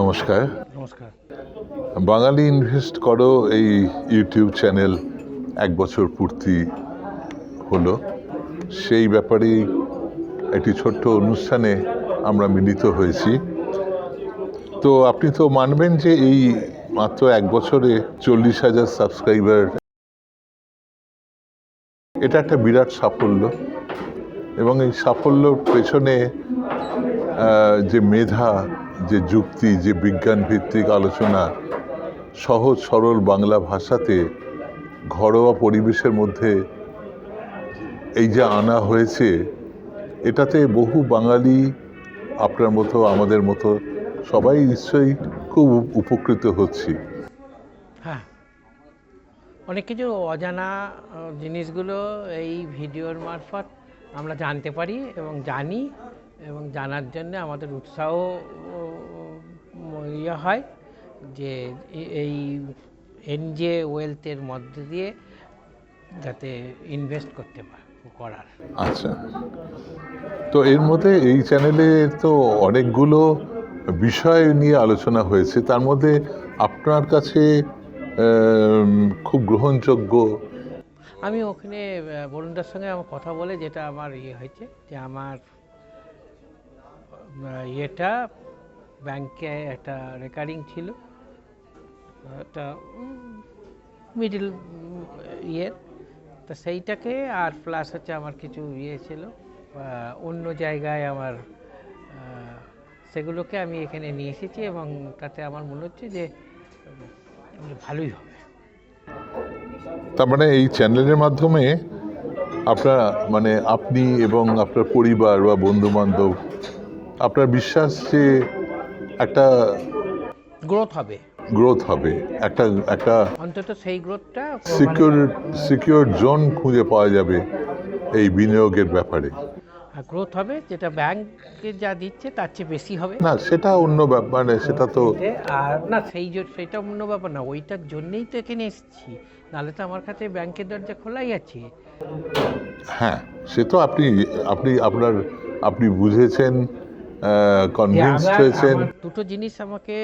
নমস্কার। নমস্কার। বাঙালি ইনভেস্ট করো এই ইউটিউব চ্যানেল এক বছর পূর্তি হলো। সেই ব্যাপারেই একটি ছোট্ট অনুষ্ঠানে আমরা মিলিত হয়েছি। তো আপনি তো মানবেন যে এই মাত্র এক বছরে চল্লিশ হাজার সাবস্ক্রাইবার এটা একটা বিরাট সাফল্য। এবং এই সাফল্যর পেছনে যে মেধা যে যুক্তি, যে বিজ্ঞান ভিত্তিক আলোচনা, সহজ, সরল বাংলা ভাষাতে ঘরোয়া পরিবেশের মধ্যে এই যে আনা হয়েছে, এটাতে বহু বাঙালি আপনার মতো, আমাদের মতো, সবাই নিশ্চয়ই খুব উপকৃত হচ্ছি। হ্যাঁ। অনেক কিছু অজানা জিনিসগুলো এই ভিডিওর মারফত আমরা জানতে পারি এবং জানি এবং জানার জন্য আমাদের উৎসাহ ইয়ে হয় যে এই এনজে ওয়েলথের মধ্যে দিয়ে যাতে ইনভেস্ট করতে পার করার। আচ্ছা। তো এর মধ্যে এই চ্যানেলে তো অনেকগুলো বিষয় নিয়ে আলোচনা হয়েছে। তার মধ্যে আপনার কাছে খুব গ্রহণযোগ্য। আমি ওখানে বরুণদার সঙ্গে আমার কথা বলে যেটা আমার ইয়ে হয়েছে যে আমার ইয়েটা ব্যাংকে একটা রেকারিং ছিল, একটা মিডিল ইয়ের তো সেইটাকে আর প্লাস হচ্ছে আমার কিছু ইয়ে ছিল অন্য জায়গায় আমার সেগুলোকে আমি এখানে নিয়ে এসেছি এবং তাতে আমার মনে হচ্ছে যে ভালোই হবে। তার মানে এই চ্যানেলের মাধ্যমে আপনার মানে আপনি এবং আপনার পরিবার বা বন্ধু বান্ধব আপনার বিশ্বাস যে একটা গ্রোথ হবে। গ্রোথ হবে। একটা একটা অন্তত সেই গ্রোথটা সিকিউর সিকিউর জোন খুঁজে পাওয়া যাবে এই বিনিয়োগের ব্যাপারে। গ্রোথ হবে যেটা ব্যাংকে যা দিচ্ছে তার চেয়ে বেশি হবে। না সেটা অন্য ব্যাপার মানে সেটা তো আর না সেই সেটা অন্য ব্যাপার না ওইটার জন্যেই তো এখানে এসেছি। নাহলে তো আমার কাছে ব্যাংকের দরজা খোলাই আছে। হ্যাঁ সে তো আপনি আপনি আপনার আপনি বুঝেছেন কনভিন্স হয়েছেন। দুটো জিনিস আমাকে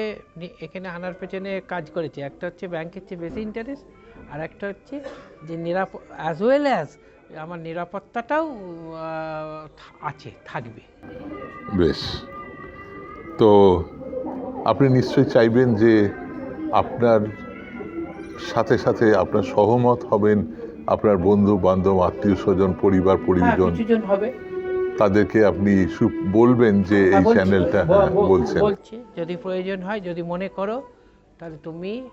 এখানে আনার পেছনে কাজ করেছে। একটা হচ্ছে ব্যাংকের চেয়ে বেশি ইন্টারেস্ট আর একটা হচ্ছে যে নিরাপ অ্যাজ ওয়েল অ্যাজ আমার নিরাপত্তাটাও আছে থাকবে। বেশ। তো আপনি নিশ্চয়ই চাইবেন যে আপনার সাথে সাথে আপনার সহমত হবেন আপনার বন্ধু বান্ধব আত্মীয় স্বজন পরিবার হ্যাঁ, পরিজন। হবে। তাদেরকে আপনি বলবেন যে এই হ্যাঁ, চ্যানেলটা হ্যাঁ, ব- বলছেন। বলছি। যদি প্রয়োজন হয় যদি মনে করো তাহলে তুমি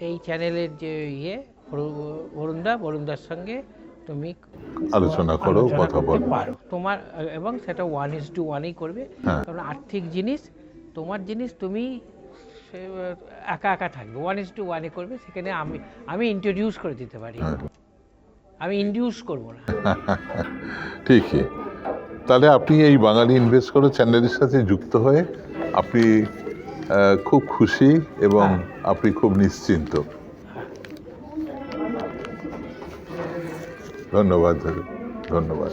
এই চ্যানেলের যে ইয়ে বরু- বরুণদা বরুণদার সঙ্গে তুমি আলোচনা করো কথা করতে বলো। পারো। তোমার এবং সেটা ওয়ান ইস টু ওয়ানই করবে। হ্যাঁ। কারণ আর্থিক জিনিস তোমার জিনিস তুমি একা একা থাকবে। ওয়ান ইস টু ওয়ানে করবে সেখানে আমি আমি ইন্ট্রোডিউস করে দিতে পারি। হ্যাঁ। আমি ইন্ডিউস করব না। ঠিকই। তাহলে আপনি এই বাঙালি ইনভেস্ট করে চ্যানেলের সাথে যুক্ত হয়ে আপনি খুব খুশি এবং আপনি খুব নিশ্চিন্ত। ধন্যবাদ ধন্যবাদ ধন্যবাদ।